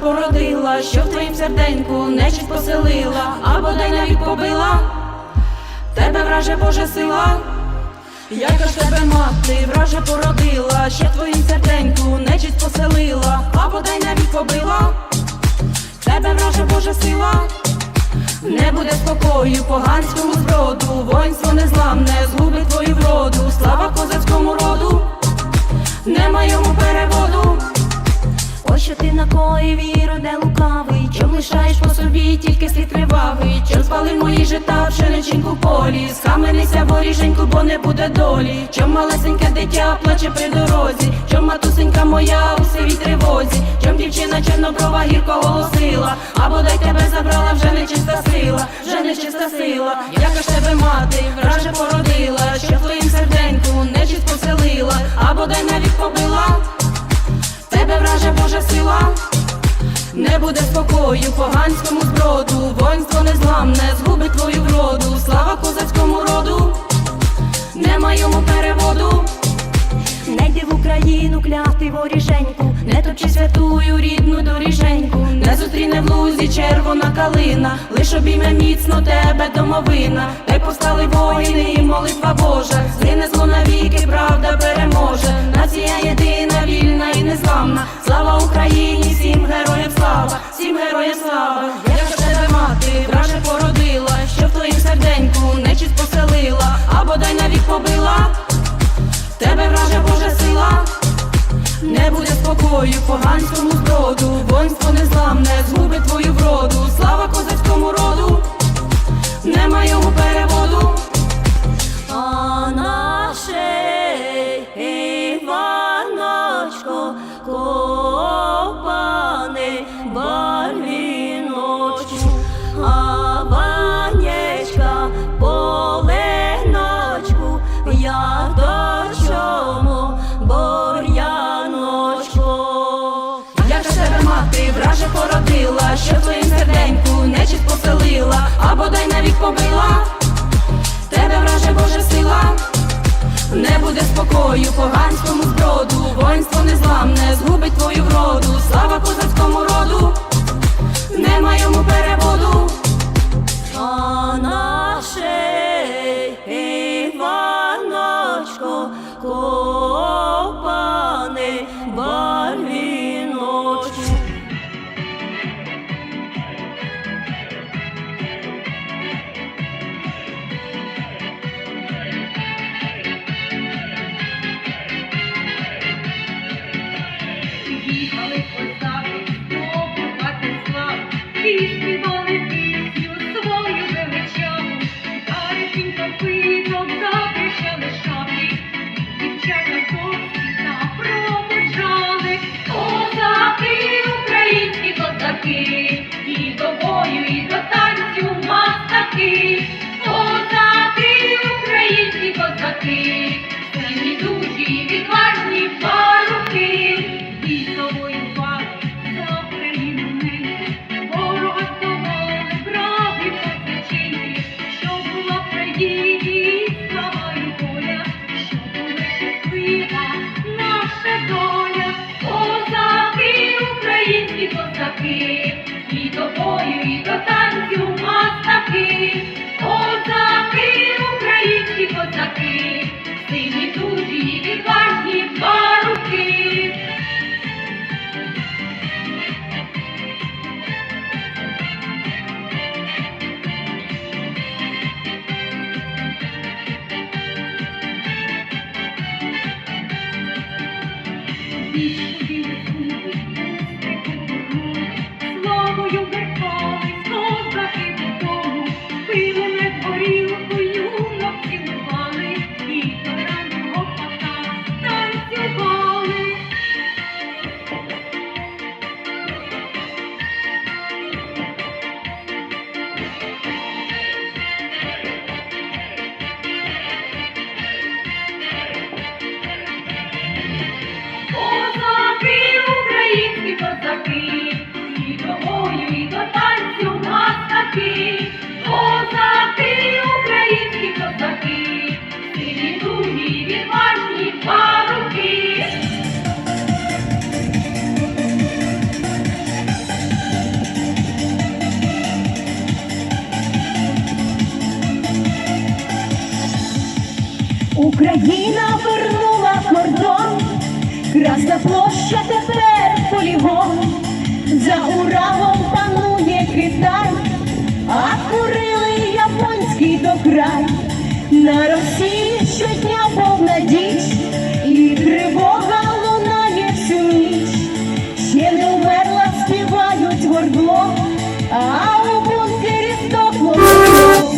породила, що в твоїм серденьку нечість поселила, або дай навіть побила, тебе враже Божа сила. Яка ж тебе мати, враже породила, ще твоїм серденьку нечість поселила, або дай навіть побила, тебе враже Божа сила. Не буде спокою поганському зброду, воїнство незламне, згубить твою вроду, слава козацькому роду, нема йому переводу. Що ти накоїв віру, де лукавий, чом лишаєш по собі тільки слід кривавий, чом спалив мої жита, пшениченьку полі, схаменися воріженьку, бо не буде долі, чом малесеньке дитя плаче при дорозі, чом матусенька моя у сивій тривозі, чом дівчина чорноброва гірко голосила, або дай тебе забрала вже нечиста сила, вже нечиста сила, яка ж тебе мати, враже породила, що твоїм серденьку тебе враже Божа сила, не буде спокою поганському зброду, воїнство незламне, згубить твою вроду, слава козацькому роду, нема йому переводу. Не йди в Україну кляти воріженьку, не точи святую рідну доріженьку, не зустріне в лузі червона калина, лиш обійме міцно тебе домовина, та постали воїни і молитва Божа, згине зло навіки, правда переможе, нація єдина, вільна і незламна, слава Україні, всім героям слава, всім героям слава, як тебе мати, враже породила, що в твоїм серденьку нечість поселила, або дай навік побила. Тебе враже Божа сила, не буде спокою поганському зброду, воїнство незламне, згубить твою вроду, слава козацькому роду, нема йому переводу. А наше серденьку нечість поселила, або дай навік побила, тебе враже Божа сила. Не буде спокою поганському зброду, воїнство незламне, згубить твою вроду, слава козацькому роду, нема йому переводу. І до бою, і до танцю мастаки, Площа тепер полігон, за Уралом панує Китай, а курили японський до край. На Росії щодня повна діч, і тривога лунає всю ніч. Ще не вмерла, співають гордло, а у бункері здохло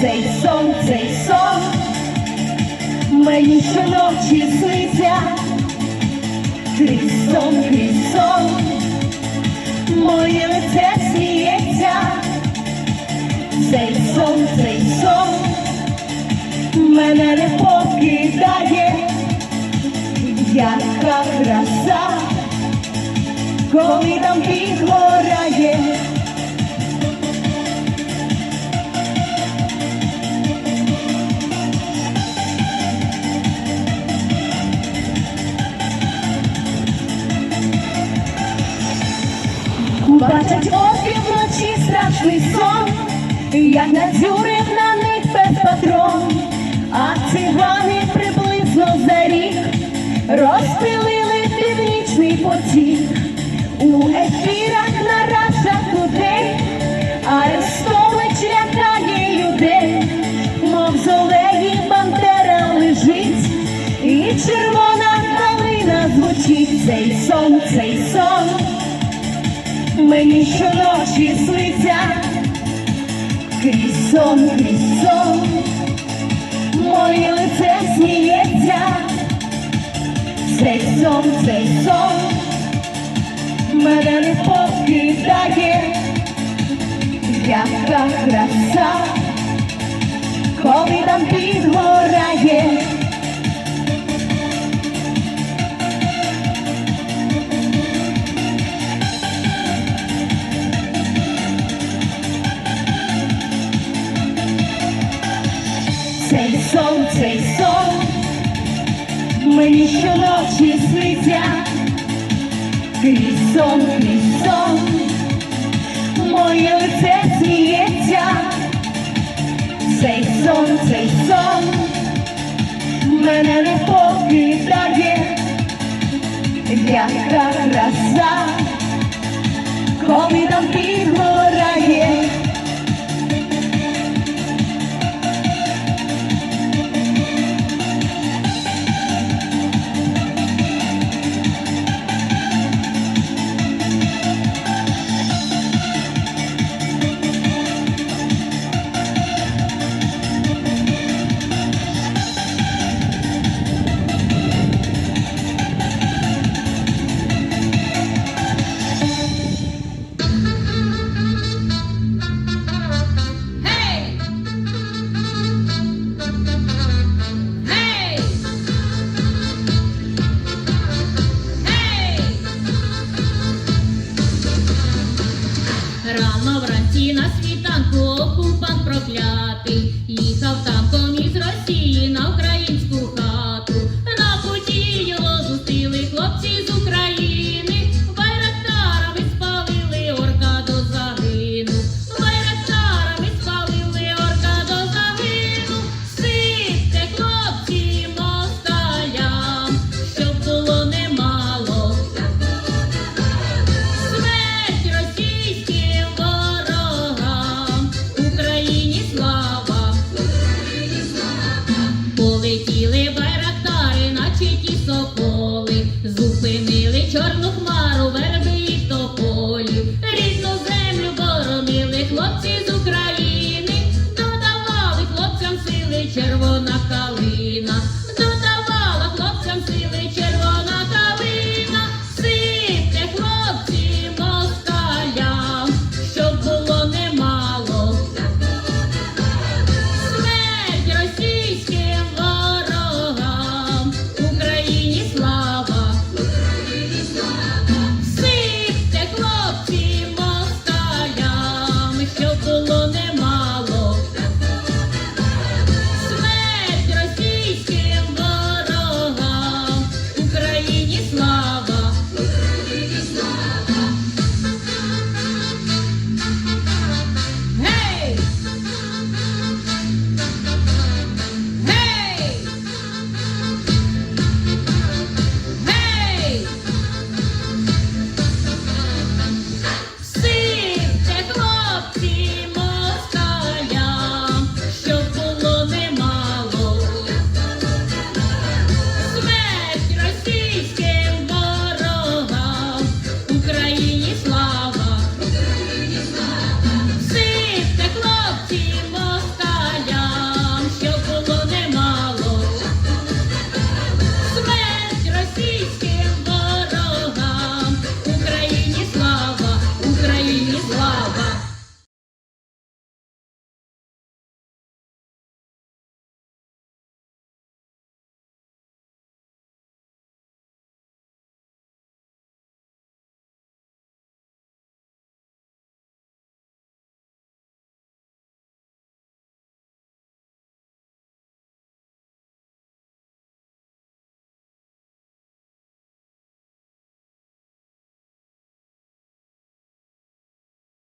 цей сон, цей сон. Мені щоночі сниться, крізь сон, моє лице сміється, цей сон, цей сон, мене не покидає, яка краса, коли там підгорає. Потік. У ефірах на рашах людей Арестович лякає людей, мов золеї бандера лежить, і червона калина звучить цей сон, цей сон. Мені щоночі сниться крізь сон, крізь сон, моє лице сміється, цей сон, цей сон, мене не покидає, яка краса, коли там підгорає. Цей сон, цей сон, мені щоночі сниться, крізь сон, моє лице сміється, цей сон, цей сон, мене не покидає, яка краса, коли там підгорає.